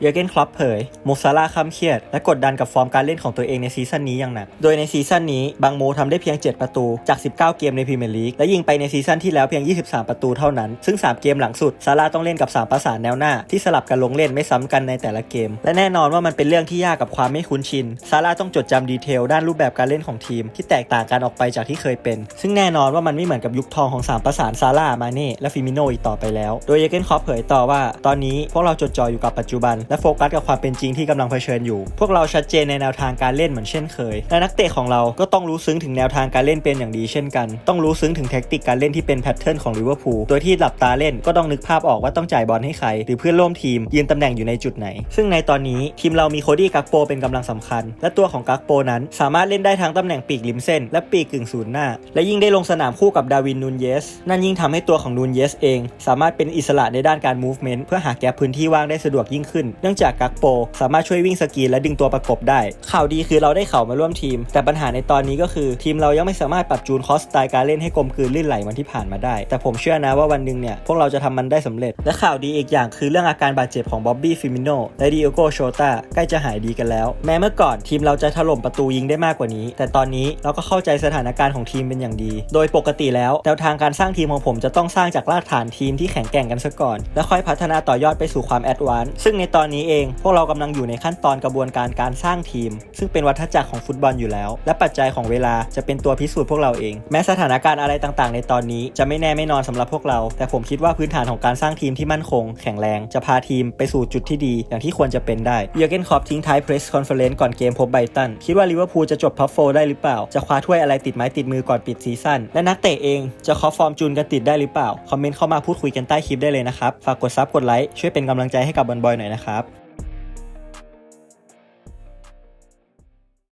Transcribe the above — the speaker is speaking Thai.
เยอร์เกนคลอปเผยโมซาร่าห์คำเครียด และกดดันกับฟอร์มการเล่นของตัวเองในซีซั่นนี้อย่างหนัก โดยในซีซั่นนี้บางโมทำได้เพียง 7 ประตูจาก 19 เกมในพรีเมียร์ลีกและยิงไปในซีซั่นที่แล้วเพียง 23 ประตูเท่านั้น ซึ่ง 3 เกมหลังสุดซาร่าต้องเล่นกับ 3 ประสานแนวหน้า ที่สลับกันลงเล่นไม่ซ้ำกันในแต่ละเกม และแน่นอนว่ามันเป็นเรื่องที่ยากกับความไม่คุ้นชินซาร่าต้องจดจำดีเทลด้านรูปแบบการเล่นของทีม ที่แตกต่างกันออกไปจากที่เคยเป็น ซึ่งแน่นอนว่ามันไม่เหมือนกับยุคทองของสามประสานซาร่ามาเน่และฟิมิโนอีกต่อไปแล้ว โดยเยเกนคลอปเผยต่อว่า ตอนนี้พวกเราจดจ่ออยู่กับปัจจุบันและโฟกัสกับความเป็นจริงที่กำลังเผชิญอยู่ พวกเราชัดเจนในแนวทางการเล่นเหมือนเช่นเคย และนักเตะของเราก็ต้องรู้ซึ้งถึงแนวทางการเล่นเป็นอย่างดีเช่นกัน ต้องรู้ซึ้งถึงแท็กติกการเล่นที่เป็นแพทเทิร์นของลิเวอร์พูล โดยที่หลับตาเล่นก็ต้องนึกภาพออกว่าต้องจ่ายบอลให้ใคร หรือเพื่อนร่วมทีมยืนตำแหน่งอยู่ในจุดไหน ซึ่งในตอนนี้ทีมเรามีโคดี้กักโปเป็นกำลังสำคัญ และตัวของกักโปนั้นสามารถเล่นได้ทั้งตำแหน่งปีกริมเส้น และปีกกึ่งศูนย์หน้า และยิ่งได้ลงสนามคู่กับดาวินนูนเยส นั่นยิ่งทำให้ตัวของนูนเยสเอง สามารถเป็นอิสระในด้านการ movement เพื่อหาแกปพื้นที่ว่างได้สะดวกยิ่งขึ้นเนื่องจากกักโป สามารถช่วยวิ่งสกีและดึงตัวประกบได้ ข่าวดีคือเราได้เขามาร่วมทีม แต่ปัญหาในตอนนี้ก็คือทีมเรายังไม่สามารถปรับจูนคอสไตล์การเล่นให้กลมกลืนลื่นไหลมือนที่ผ่านมาได้ แต่ผมเชื่อนะว่าวันหนึ่งเนี่ยพวกเราจะทำมันได้สำเร็จ และข่าวดีอีกอย่างคือเรื่องอาการบาดเจ็บของบ๊อบบี้ฟิมิโนและดิโอโกโชตาใกล้จะหายดีกันแล้ว แม้เมื่อก่อนทีมเราจะถล่มประตูยิงได้มากกว่านี้ แต่ตอนนี้เราก็เข้าใจสถานการณ์ของทีมเป็นอย่างดี โดยปกติแล้วแนวทางการสร้างทีมของผมจะต้องสร้างจากรากฐานทีมที่แข็งแกร่งกันซะก่อน แล้วค่อยพัฒนาต่อยอดไปสู่ความแอดวานซ์ซึ่งในตอนนี้เอง พวกเรากำลังอยู่ในขั้นตอนกระบวนการการสร้างทีม ซึ่งเป็นวัฏจักรของฟุตบอลอยู่แล้ว และปัจจัยของเวลาจะเป็นตัวพิสูจน์พวกเราเอง แม้สถานการณ์อะไรต่างๆ ในตอนนี้จะไม่แน่ไม่นอนสำหรับพวกเรา แต่ผมคิดว่าพื้นฐานของการสร้างทีมที่มั่นคง แข็งแรงจะพาทีมไปสู่จุดที่ดี อย่างที่ควรจะเป็นได้เยอร์เกนคอปทิ้งท้ายเพรสคอนเฟอเรนซ์ก่อนเกมพบไบตันคิดว่าลิเวอร์พูลจะจบท็อปโฟได้หรือเปล่า จะคว้าถ้วยอะไรติดไม้ติดมือก่อนปิดซีซั่นและนักเตะเองจะคาะฟอร์มจูนกันติดได้หรือเปล่าคอมเมนต์เข้ามาพูดคุยกันใต้คลิปได้เลยนะครับฝากกดซับกดไลค์ช่วยเป็นกำลังใจให้กับบอลบอยหน่อยนะครับ siap